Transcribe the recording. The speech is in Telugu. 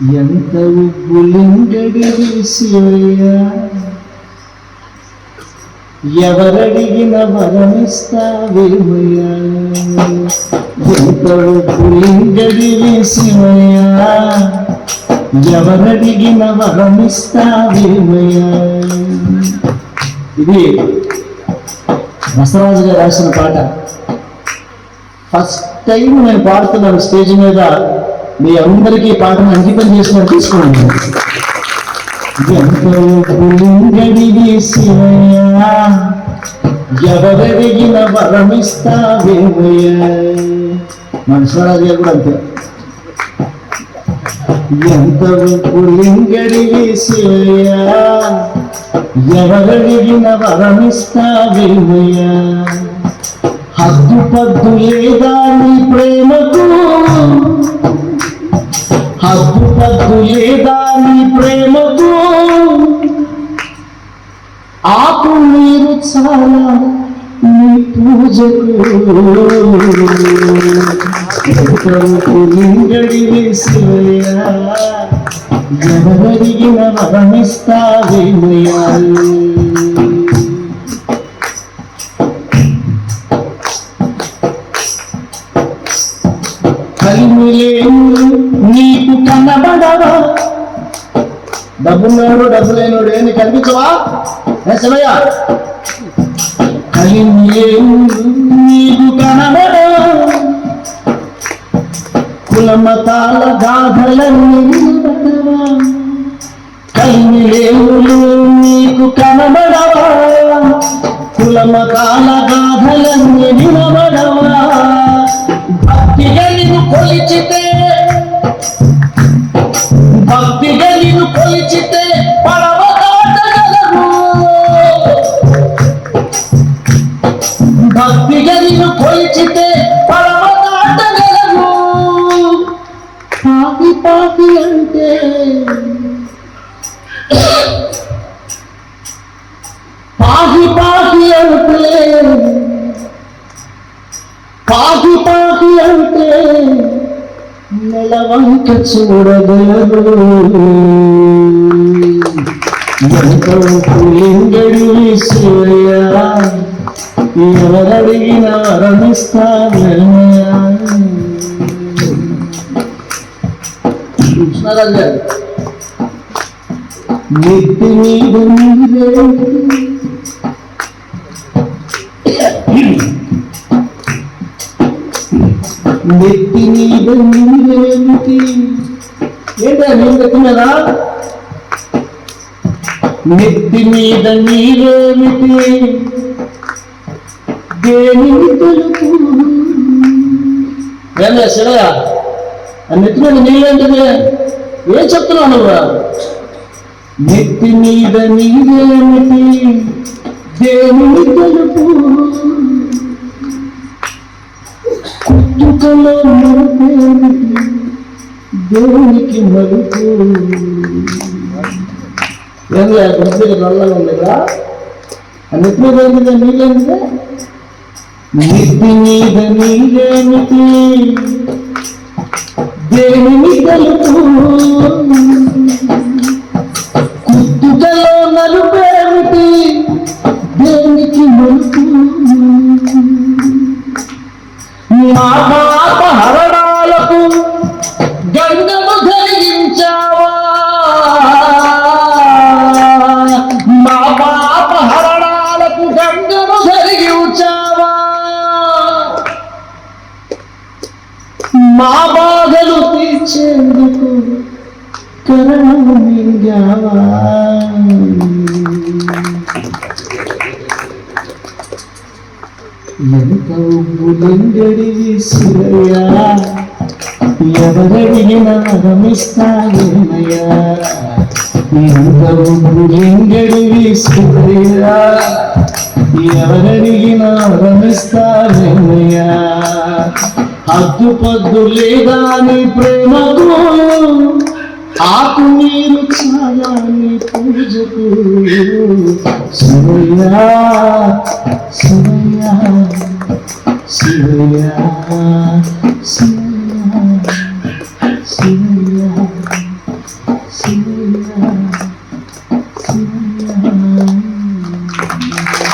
ఎంత ఉబ్బులింగడి శివయ్యా ఎవరడిగిన వరమిస్తావేమయ్యా? ఎంత ఉబ్బులింగడి శివయ్యా ఎవరడిగిన వరమిస్తావేమయ్యా? ఇది బసవరాజు గారు రాసిన పాట. ఫస్ట్ టైం నేను పాడుతున్నాను స్టేజ్ మీద. మీ అందరికీ పాఠం అంకితం చేసుకొని తీసుకోండి. ఎంతో పులింగడివి శివయ్యా ఎవరడిగిన వరమిస్తావేమయ్యా మన కూడా అంతే. ఎంత పులింగడివి శివయ్యా ఎవరడిగిన వరమిస్తావేమయ్యా హద్దు పద్దు లేదా నీ ప్రేమకు హద్దు పద్దు లేదా నీ ప్రేమకు? ఆకు మీరు చాలా నీ పూజకు. నింగడి వేసివయ్యా ఎవరడిగిన కనబడవా డబ్బున్నాడు డబ్బు లేనోడు ఏంది? కనిపించవా? శివయ్య? నీకు కనబడవా కులమతాల గాథలన్నీ నీకు కనబడవా? కులమతాల గాథలన్నీ వినబడవా? పాపి పాపి అంటే. పాపి పాపి అంటే. పాపి పాపి అంటే. నెలవంక చూడగలరు. ఎంతో పులింగడి శివయ్యా ఎవరడిగిన వరమిస్తానయ్యా కృష్ణరాజు గారు నెత్తి మీద నీరే నెత్తి మీద నీరేమిటి ఏంటా నేను నెత్తినదా నెత్తి మీద నీరేమిటి దేని తెలుపు ఏం చేస్తాడా నెత్తి మీద నీళ్ళేంటిది ఏం చెప్తున్నావు నువ్వు? నెత్తి మీద నీరేమిటి దేవుని తలుపు. కుట్టుకలో మరుపేమిటి దేవునికి మరుపు ఏం కొద్దిగా నల్లగా ఉంది కదా అన్నిటి మీద ఏంటిది మీద నీళ్ళేమిటి దేనిని తెలుపు కుట్టుకలో నలుపేమిటి దేనికి మరుపు మా బాధలు తీర్చేందుకు కరణము మింగావా ఎంత ఉబ్బులంగడి శివయ్యా ఎవరడిగిన రమిస్తావేమయ్యా ఎంత ఉబ్బులింగడి శివయ్యా ఎవరడిగిన రమిస్తా హద్దు పద్దు లేదా నీ ప్రేమకు ఆకు నీరు ఛాయాన్ని పూజకు. శివయ్యా శివయ్యా శివయ్యా శివ